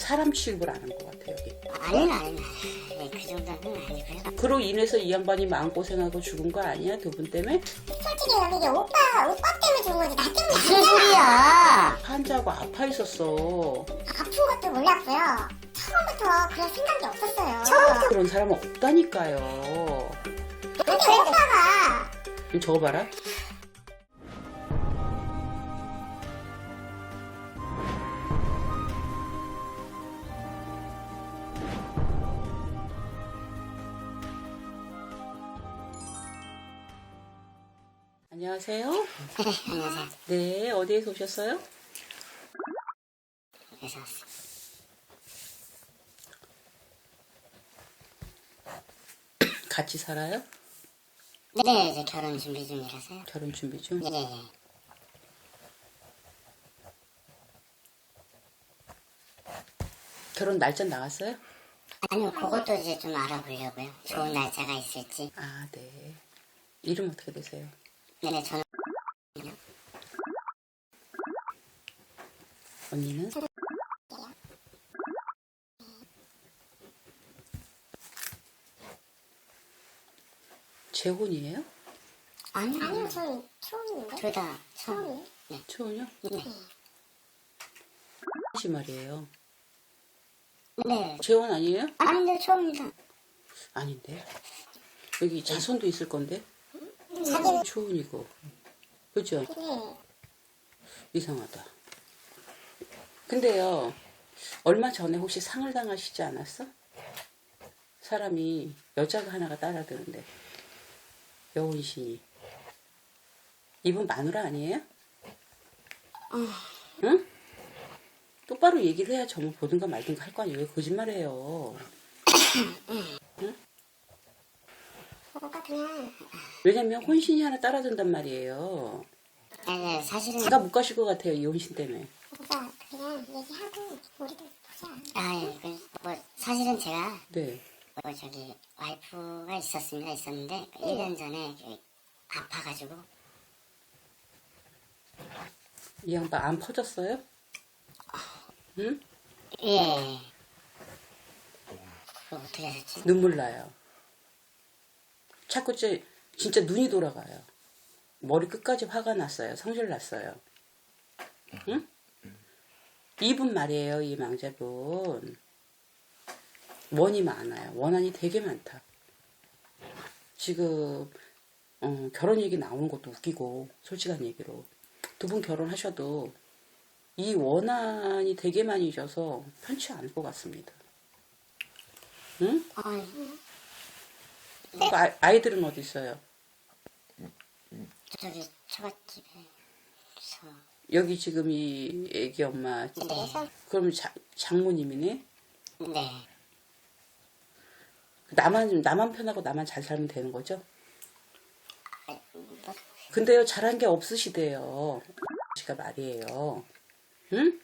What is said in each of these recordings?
사람 취급을 안 한 것 같아요. 여기. 아니는 아니는 네, 그 정도는 아니고요. 그로 인해서 이 양반이 마음고생하고 죽은 거 아니야? 두분 때문에? 솔직히 여기 이제 오빠 오빠 때문에 죽은 거지 나 때문에 무슨 소리야? 환자하고 아파 있었어. 아픈 것도 몰랐고요 처음부터 그럴 생각이 없었어요 처음부터 그런 사람은 없다니까요. 근데 오빠가 좀 저거 봐라. 안녕하세요. 네, 안녕하세요. 네, 어디에서 오셨어요? 왔어요. 같이 살아요? 네, 이제 결혼 준비 중이라서요. 결혼 준비 중? 예, 예. 결혼 날짜 나왔어요? 아니요, 그것도 이제 좀 알아보려고요. 좋은 날짜가 있을지. 아, 네. 이름 어떻게 되세요? 네네, 저는 언니는? 재혼이에요? 아니요, 아니요 저는 처음인데 둘다 처음. 처음이에요 초혼요? 네. 시 말이에요. 네. 재혼 아니에요? 아닌데 처음입니다. 아닌데. 여기 자손도 있을 건데. 자기는 초혼이고. 그죠? 네 이상하다. 근데요, 얼마 전에 혹시 상을 당하시지 않았어? 사람이 여자가 하나가 따라드는데 여혼신이 이분 마누라 아니에요? 응? 똑바로 얘기를 해야 점을 보든가 말든가 할 거 아니에요? 왜 거짓말해요? 오빠 그냥 왜냐면 혼신이 하나 따라든단 말이에요. 네, 네, 사실은 제가 못 가실 것 같아요, 이 혼신 때문에. 오빠 그냥 얘기하고 우리도 보자 아, 예, 그, 뭐 사실은 제가 네. 뭐 저기 와이프가 있었습니다. 있었는데 1년 전에 그 아파가지고 이 양반 안 퍼졌어요? 응? 예. 그거 어떻게 하셨지? 눈물 나요. 자꾸 제 진짜 눈이 돌아가요. 머리 끝까지 화가 났어요. 성질 났어요. 응? 이분 말이에요, 이 망자분. 원이 많아요. 원한이 되게 많다. 지금 어, 결혼 얘기 나오는 것도 웃기고 솔직한 얘기로 두 분 결혼하셔도 이 원한이 되게 많이 있어서 편치 않을 것 같습니다. 응? 아니, 그 아, 아이들은 어디 있어요? 저기 처갓집에 서 여기 지금 이 애기 엄마 네. 그럼 자, 장모님이네. 네. 나만 나만 편하고 나만 잘 살면 되는 거죠? 뭐, 근데요 잘한 게 없으시대요. 씨가 말이에요. 응?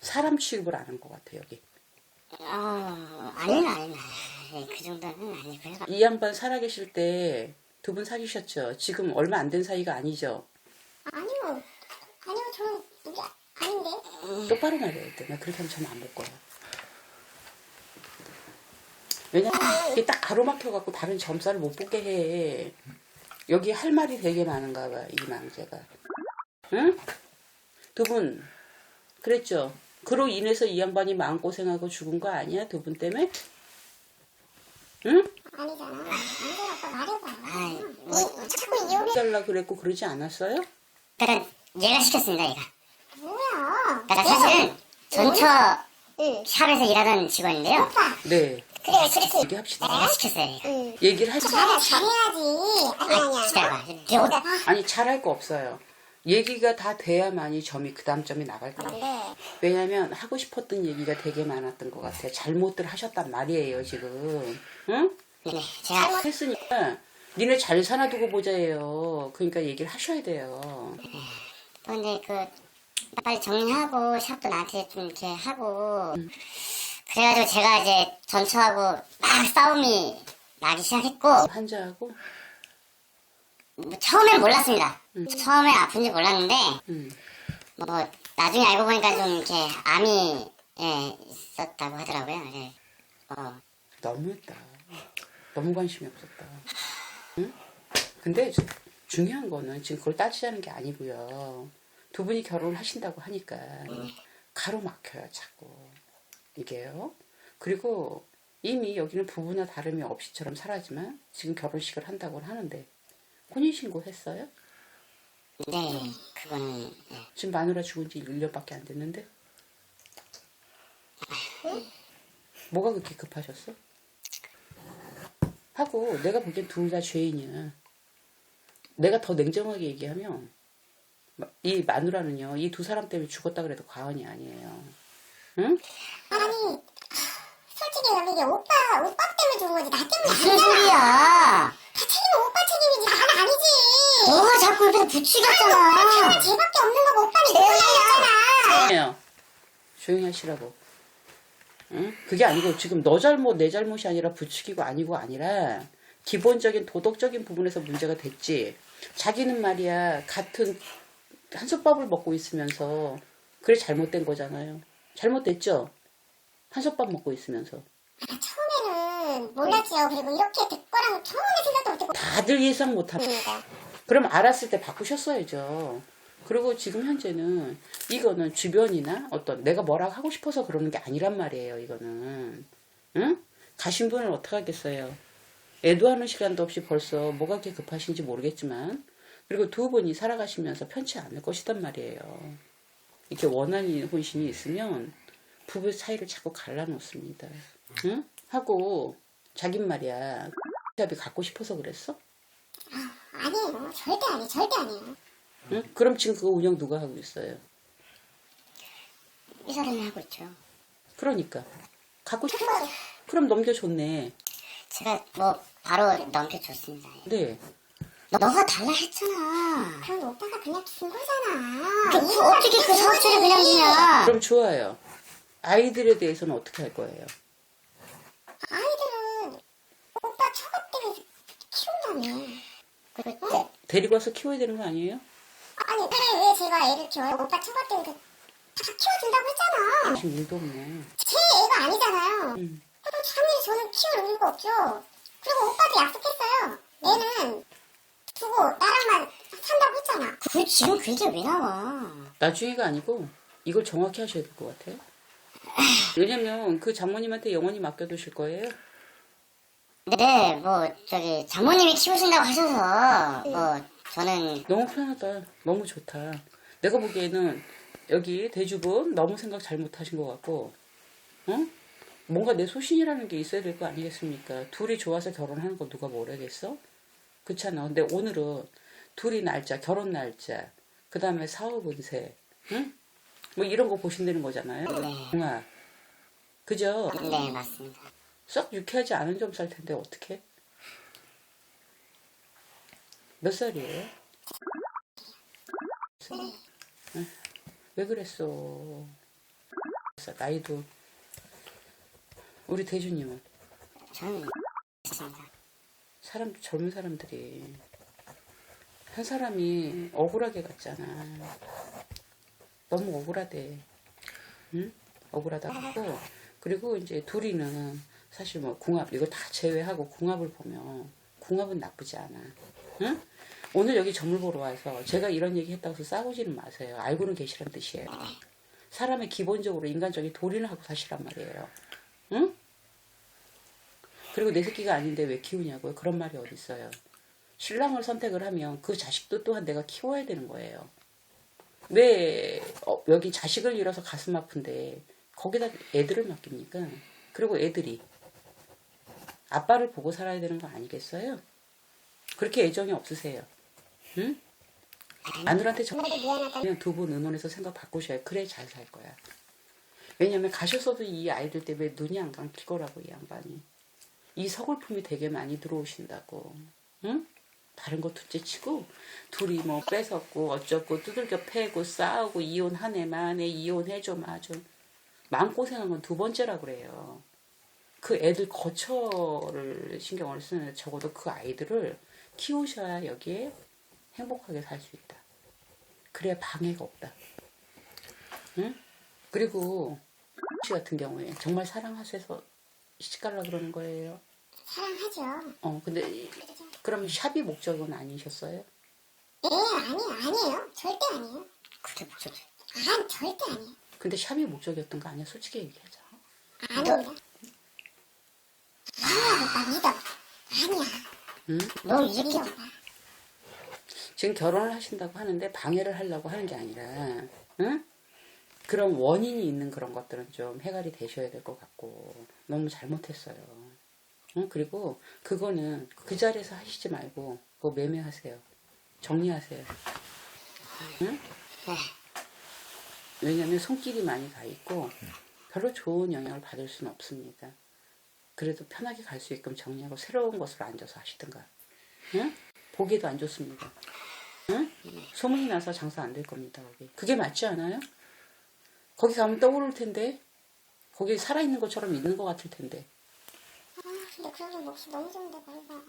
사람 취급을 안 한 것 같아 여기. 어, 아니는 아니 는 예, 그 정도는 아니고요. 이 양반 살아계실 때 두 분 사귀셨죠? 지금 얼마 안 된 사이가 아니죠? 아니요 아니요 저는 이게 아닌데 똑바로 말해야 돼. 나 그렇게 하면 전 안 볼 거야. 왜냐면 이게 딱 가로막혀갖고 다른 점살을 못 보게 해. 여기 할 말이 되게 많은가 봐, 이 망제가. 응? 두 분, 그랬죠? 그로 인해서 이 양반이 마음고생하고 죽은 거 아니야? 두 분 때문에? 응? 아니잖아 아이, 이, 자꾸 이혼해 잘라 그랬고 그러지 않았어요? 그러니까 얘가 시켰습니다, 얘가. 뭐야 그러니까 사실은 전처 응 샵에서 일하던 직원인데요. 오빠 네. 그래 그렇게 얘기합시다. 얘가 시켰어요, 얘가. 응 얘기를 하지. 잘해 잘해야지 아니 아니야 기다려봐. 내가 아니, 잘할 거 없어요. 얘기가 다 돼야만이 점이 그 다음 점이 나갈 거예요. 근데 왜냐면 하고 싶었던 얘기가 되게 많았던 것 같아요. 잘못들 하셨단 말이에요, 지금. 응? 네, 제가 했으니까 니네 잘 살아두고 보자예요. 그러니까 얘기를 하셔야 돼요. 근데 그 빨리 정리하고 샵도 나한테 좀 이렇게 하고 그래가지고 제가 이제 전처하고 막 싸움이 나기 시작했고 환자하고 뭐 처음엔 몰랐습니다. 처음에 아픈지 몰랐는데 음. 뭐 나중에 알고 보니까 좀 이렇게 암이 예, 있었다고 하더라고요. 예. 어, 너무했다. 너무 관심이 없었다. 응? 근데 주- 중요한 거는 지금 그걸 따지자는 게 아니고요. 두 분이 결혼을 하신다고 하니까 가로막혀요, 자꾸. 이게요. 그리고 이미 여기는 부부나 다름이 없이처럼 살았지만 지금 결혼식을 한다고 하는데 혼인신고 했어요? 네, 그거는 예. 지금 마누라 죽은 지 1년밖에 안 됐는데? 뭐가 그렇게 급하셨어? 하고 내가 보기엔 둘 다 죄인이야. 내가 더 냉정하게 얘기하면 이 마누라는요 이 두 사람 때문에 죽었다 그래도 과언이 아니에요. 응? 아니 솔직히 이게 오빠 오빠 때문에 죽은 거지 나 때문에 무슨 소리야? 다 책임 은 오빠 나는 아니지 너가 자꾸 옆에서 부추겼잖아. 쟤밖에 없는 거고 오빠는 내 거야 조용해요. 조용히 하시라고. 응? 그게 아니고 지금 너 잘못 내 잘못이 아니라 부추기고 아니고 아니라 기본적인 도덕적인 부분에서 문제가 됐지. 자기는 말이야 같은 한솥밥을 먹고 있으면서 그래 잘못된 거잖아요. 잘못됐죠. 한솥밥 먹고 있으면서 처음 몰랐지요 그리고 이렇게 될 거랑 처음에 생각도 못했고 다들 예상 못합니다. 그러니까 그럼 알았을 때 바꾸셨어야죠. 그리고 지금 현재는 이거는 주변이나 어떤 내가 뭐라고 하고 싶어서 그러는 게 아니란 말이에요. 이거는 응? 가신 분은 어떻게 하겠어요? 애도하는 시간도 없이 벌써 뭐가 그렇게 급하신지 모르겠지만 그리고 두 분이 살아가시면서 편치 않을 것이단 말이에요. 이렇게 원한이 혼신이 있으면 부부 사이를 자꾸 갈라놓습니다. 응? 하고 자긴 말이야. 답이 갖고 싶어서 그랬어? 아니에요 절대 아니에요 절대 아니에요 응? 그럼 지금 그거 운영 누가 하고 있어요? 이 사람이 하고 있죠. 그러니까 갖고 싶... 그럼 넘겨줬네. 제가 뭐 바로 넘겨줬습니다. 네. 너, 너가 달라 했잖아. 그럼 오빠가 그냥 준 거잖아 그, 그 어떻게 그 상처를 그냥 주냐? 그럼 좋아요. 아이들에 대해서는 어떻게 할 거예요? 아이들은 오빠 처가 때문에 키운다며 그때 데리고 와서 키워야 되는 거 아니에요? 아니 왜 제가 애를 키워요 오빠 처가 때문에 그- 다 키워준다고 했잖아 지금 일도 없네. 제 애가 아니잖아요 음. 그럼 당연히 저는 키울 의무가 없죠 그리고 오빠도 약속했어요 얘는 두고 나랑만 산다고 했잖아 그 지금 그 얘기가 왜 나와? 나중에가 아니고 이걸 정확히 하셔야 될 것 같아요. 왜냐면 그 장모님한테 영원히 맡겨두실 거예요. 네, 뭐 저기 장모님이 키우신다고 하셔서 뭐 저는 너무 편하다. 너무 좋다. 내가 보기에는 여기 대주분 너무 생각 잘못하신 것 같고, 응? 뭔가 내 소신이라는 게 있어야 될 거 아니겠습니까? 둘이 좋아서 결혼하는 거 누가 모르겠어? 그렇잖아. 근데 오늘은 둘이 날짜, 결혼 날짜, 그 다음에 사업 운세, 응? 뭐 이런 거 보신다는 거잖아요. 네. 공아. 그죠? 네 맞습니다. 썩 유쾌하지 않은 점 살 텐데 어떻게? 몇 살이에요? 응? 왜 그랬어? 나이도 우리 대주님은 저는 있습니다. 사람 젊은 사람들이 한 사람이 억울하게 갔잖아. 너무 억울하대. 응? 억울하다고. 그리고 이제 둘이는 사실 뭐 궁합 이거 다 제외하고 궁합을 보면 궁합은 나쁘지 않아. 응? 오늘 여기 점을 보러 와서 제가 이런 얘기 했다고 해서 싸우지는 마세요. 알고는 계시란 뜻이에요. 사람의 기본적으로 인간적인 도리를 하고 사시란 말이에요. 응? 그리고 내 새끼가 아닌데 왜 키우냐고요? 그런 말이 어디 있어요? 신랑을 선택을 하면 그 자식도 또한 내가 키워야 되는 거예요. 왜 어, 여기 자식을 잃어서 가슴 아픈데 거기다 애들을 맡깁니까? 그리고 애들이 아빠를 보고 살아야 되는 거 아니겠어요? 그렇게 애정이 없으세요. 응? 마누라한테 정 엄마도 미안하다 그냥 두 분 의논해서 생각 바꾸셔야 그래 잘 살 거야. 왜냐면 가셨어도 이 아이들 때문에 눈이 안 감길 거라고 이 양반이. 이 서글픔이 되게 많이 들어오신다고. 응? 다른 거 둘째 치고 둘이 뭐 뺏었고 어쩌고 두들겨 패고 싸우고 이혼하네 마네 이혼해줘 마줘. 마음고생한 건 두 번째라 그래요. 그 애들 거처를 신경을 쓰는 적어도 그 아이들을 키우셔야 여기에 행복하게 살 수 있다. 그래야 방해가 없다. 응? 그리고 씨 같은 경우에 정말 사랑하셔서 시집갈라 그러는 거예요. 사랑하죠. 어, 근데 이- 그럼 샵이 목적은 아니셨어요? 예, 아니, 아니에요. 절대 아니에요. 그게 무슨 아, 절대 아니에요. 근데 샵이 목적이었던 거 아니야? 솔직히 얘기하자. 아닙니다. 아니야, 나 믿어. 아니야. 응? 너 믿어. 이렇게 지금 결혼을 하신다고 하는데 방해를 하려고 하는 게 아니라, 응? 그런 원인이 있는 그런 것들은 좀 해결이 되셔야 될 것 같고, 너무 잘못했어요. 응? 그리고 그거는 그 자리에서 하시지 말고, 그거 매매하세요. 정리하세요. 응? 네. 왜냐면 손길이 많이 가 있고, 별로 좋은 영향을 받을 수는 없습니다. 그래도 편하게 갈 수 있게끔 정리하고 새로운 것으로 앉아서 하시든가. 응? 보기도 안 좋습니다. 응? 소문이 나서 장사 안 될 겁니다, 거기. 그게 맞지 않아요? 거기 가면 떠오를 텐데, 거기 살아있는 것처럼 있는 것 같을 텐데, 아, 근데 그러면 몫이 너무 좋은데, 거기가.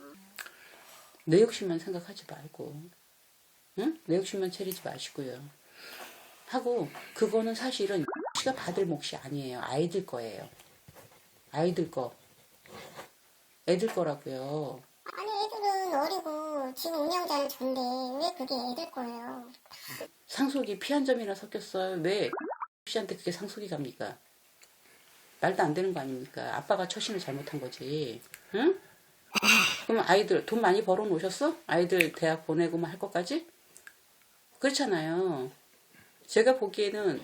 내 욕심만 생각하지 말고, 응? 내 욕심만 차리지 마시고요. 하고, 그거는 사실은 씨가 받을 몫이 아니에요. 아이들 거예요. 아이들 거. 애들 거라고요. 아니, 애들은 어리고, 지금 운영자는 전데, 왜 그게 애들 거예요? 상속이 피 한 점이나 섞였어요. 왜 씨한테 그게 상속이 갑니까? 말도 안 되는 거 아닙니까? 아빠가 처신을 잘못한 거지. 응? 그럼 아이들 돈 많이 벌어 놓으셨어? 아이들 대학 보내고 뭐할 것까지? 그렇잖아요. 제가 보기에는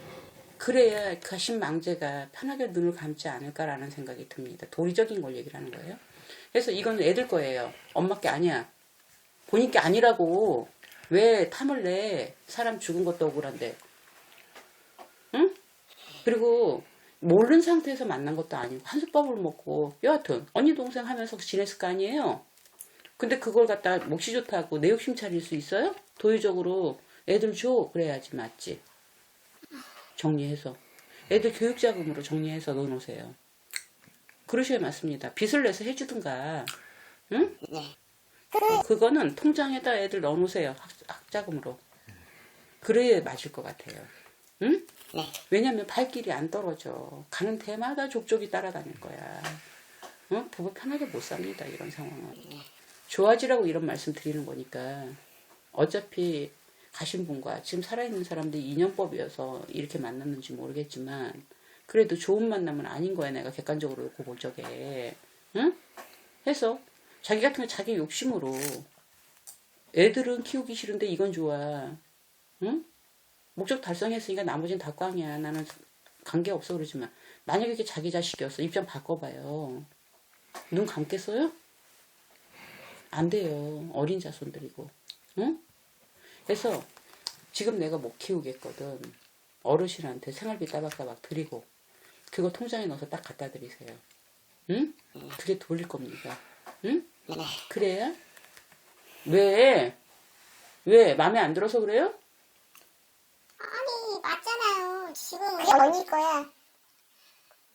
그래야 가신 망제가 편하게 눈을 감지 않을까라는 생각이 듭니다. 도리적인 걸 얘기를 하는 거예요. 그래서 이건 애들 거예요. 엄마 게 아니야. 본인 게 아니라고. 왜 탐을 내? 사람 죽은 것도 억울한데. 응? 그리고 모르는 상태에서 만난 것도 아니고 한솥밥을 먹고 여하튼 언니 동생 하면서 지냈을 거 아니에요. 근데 그걸 갖다 몫이 좋다고 내 욕심 차릴 수 있어요? 도의적으로 애들 줘 그래야지 맞지. 정리해서 애들 교육 자금으로 정리해서 넣어놓으세요. 그러셔야 맞습니다. 빚을 내서 해주든가. 응? 네. 그거는 통장에다 애들 넣어놓으세요. 학, 학자금으로. 그래야 맞을 것 같아요. 응? 네. 왜냐면 발길이 안 떨어져. 가는 데마다 족족이 따라다닐 거야. 어? 부부 편하게 못 삽니다. 이런 상황은. 좋아지라고 이런 말씀 드리는 거니까. 어차피 가신 분과 지금 살아있는 사람들이 인연법이어서 이렇게 만났는지 모르겠지만 그래도 좋은 만남은 아닌 거야. 내가 객관적으로 놓고 볼 적에. 응? 해서 자기 같은 거 자기 욕심으로 애들은 키우기 싫은데 이건 좋아. 응? 목적 달성했으니까 나머지는 다 꽝이야. 나는 관계 없어 그러지만 만약에 이게 자기 자식이었어 입장 바꿔봐요. 눈 감겠어요? 안 돼요. 어린 자손들이고. 응? 그래서 지금 내가 못 키우겠거든. 어르신한테 생활비 따박따박 드리고 그거 통장에 넣어서 딱 갖다 드리세요. 응? 그게 돌릴 겁니다. 응? 네. 그래야? 왜? 왜? 마음에 안 들어서 그래요? 아니, 맞잖아요. 지금 언니 거야.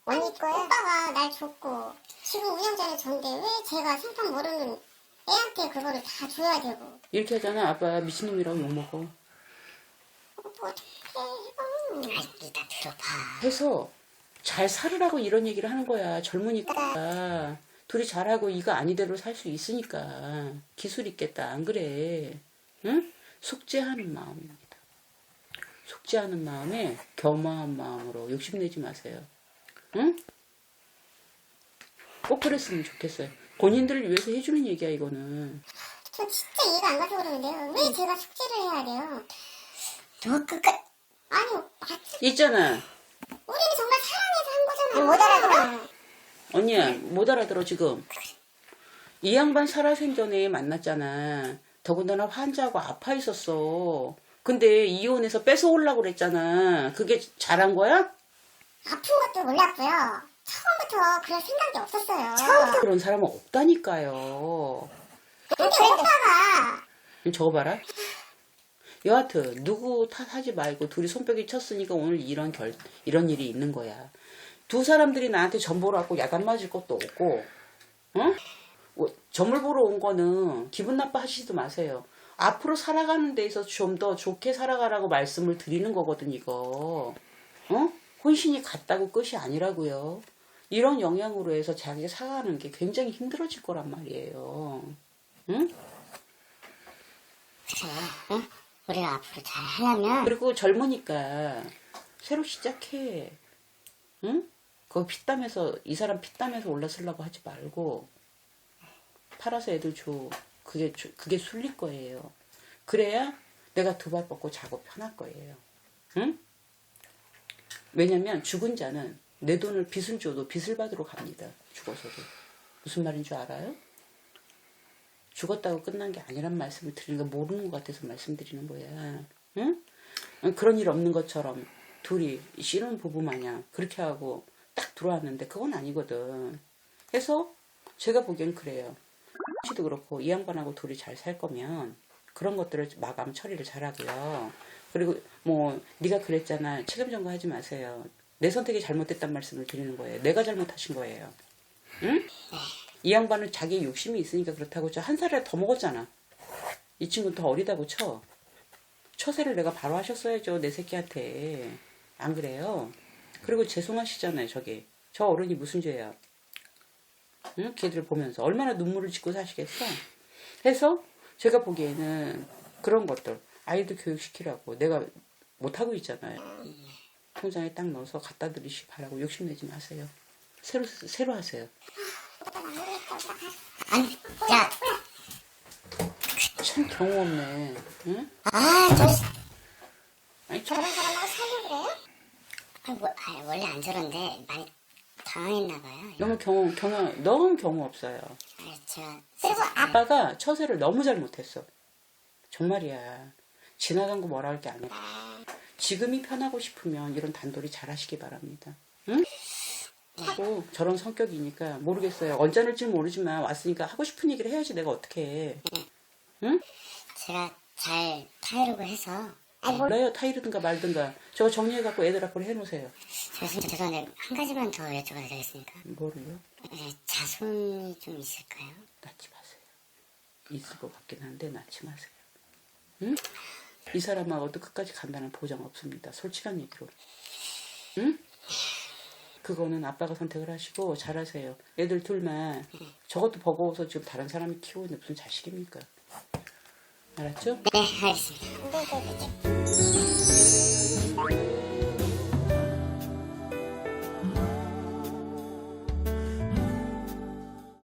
언니 거야? 오빠가 날 줬고, 지금 운영자는 전데, 왜 제가 생판 모르는 애한테 그거를 다 줘야 되고. 이렇게 하잖아. 아빠 미친놈이라고 욕먹어. 뭐 어떡해, 이건. 아이, 들어봐. 해서 잘 살으라고 이런 얘기를 하는 거야. 젊으니까. 둘이 잘하고 이거 아니대로 살 수 있으니까. 기술 있겠다. 안 그래? 응? 속죄하는 마음입니다. 속죄하는 마음에 겸허한 마음으로 욕심내지 마세요. 응? 꼭 그랬으면 좋겠어요. 본인들을 위해서 해주는 얘기야, 이거는. 저 진짜 이해가 안 가서 그러는데요. 왜 제가 숙제를 해야 돼요? 너 끝까지. 아니, 맞지? 있잖아. 우리는 정말 사랑해서 한 거잖아요. 못 알아들어. 언니야, 못 알아들어, 지금. 이 양반 살아생전에 만났잖아. 더군다나 환자하고 아파 있었어. 근데 이혼해서 뺏어오려고 그랬잖아. 그게 잘한 거야? 아픈 것도 몰랐고요. 처음부터 그럴 생각이 없었어요. 처음부터. 그런 사람은 없다니까요. 근데 오빠가 저거 봐라. 여하튼, 누구 탓하지 말고 둘이 손뼉이 쳤으니까 오늘 이런 결, 이런 일이 있는 거야. 두 사람들이 나한테 전 보러 왔고 야단 맞을 것도 없고, 어? 어, 점을 보러 온 거는 기분 나빠하시지도 마세요. 앞으로 살아가는 데 있어서 좀 더 좋게 살아가라고 말씀을 드리는 거거든, 이거. 어? 혼신이 같다고 끝이 아니라고요. 이런 영향으로 해서 자기가 살아가는 게 굉장히 힘들어질 거란 말이에요. 응? 그래, 응? 우리가 앞으로 잘 하려면 그리고 젊으니까 새로 시작해. 응? 그거 피땀에서 이 사람 피땀에서 올라서려고 하지 말고 팔아서 애들 줘. 그게 주- 그게 술릴 거예요. 그래야 내가 두 발 뻗고 자고 편할 거예요. 응? 왜냐면 죽은 자는 내 돈을 빚을 줘도 빚을 받으러 갑니다. 죽어서도. 무슨 말인 줄 알아요? 죽었다고 끝난 게 아니란 말씀을 드리는 거 모르는 것 같아서 말씀드리는 거야. 응? 그런 일 없는 것처럼 둘이 씨름 부부 마냥 그렇게 하고 딱 들어왔는데 그건 아니거든. 그래서 제가 보기엔 그래요. 씨도 그렇고 이 양반하고 둘이 잘 살 거면 그런 것들을 마감 처리를 잘하고요. 그리고 뭐 네가 그랬잖아 책임 전가하지 마세요. 내 선택이 잘못됐단 말씀을 드리는 거예요. 내가 잘못하신 거예요. 응? 이 양반은 자기 욕심이 있으니까 그렇다고 저 한 살이라 더 먹었잖아. 이 친구는 더 어리다고 쳐. 처세를 내가 바로 하셨어야죠 내 새끼한테. 안 그래요? 그리고 죄송하시잖아요 저기. 저 어른이 무슨 죄야? 응? 걔들 보면서 얼마나 눈물을 짓고 사시겠어? 해서 제가 보기에는 그런 것들 아이들 교육시키라고 내가 못하고 있잖아요. 통장에 딱 넣어서 갖다 드리시 바라고 욕심내지 마세요. 새로 새로 하세요. 아니, 야, 참 경우 없네. 응? 아, 저, 아니 참 저런 사람하고 살려고 그래요? 아, 뭐, 아, 원래 안 저런데 많이 당황했나 봐요. 너무 경우 경우 너무 경우 없어요. 아, 제가 그리고 아, 아빠가 처세를 너무 잘못했어. 정말이야. 지나간 거 뭐라 할 게 아니라. 지금이 편하고 싶으면 이런 단돌이 잘 하시기 바랍니다. 응? 하고 저런 성격이니까 모르겠어요. 언짢을지 모르지만 왔으니까 하고 싶은 얘기를 해야지 내가 어떻게 해. 응? 제가 잘 타이르고 해서 아니 뭘 몰라요. 타이르든가 말든가. 저거 정리해갖고 애들 앞으로 해놓으세요. 저 진짜 죄송한데 한 가지만 더 여쭤봐도 되겠습니까? 뭐를요? 네, 자손이 좀 있을까요? 낳지 마세요. 있을 것 같긴 한데 낳지 마세요. 응? 이 사람하고도 끝까지 간다는 보장 없습니다. 솔직한 얘기로. 응? 그거는 아빠가 선택을 하시고 잘하세요. 애들 둘만 저것도 버거워서 지금 다른 사람이 있는 무슨 자식입니까? 알았죠? 네, 알겠습니다. 안 되죠, 그죠?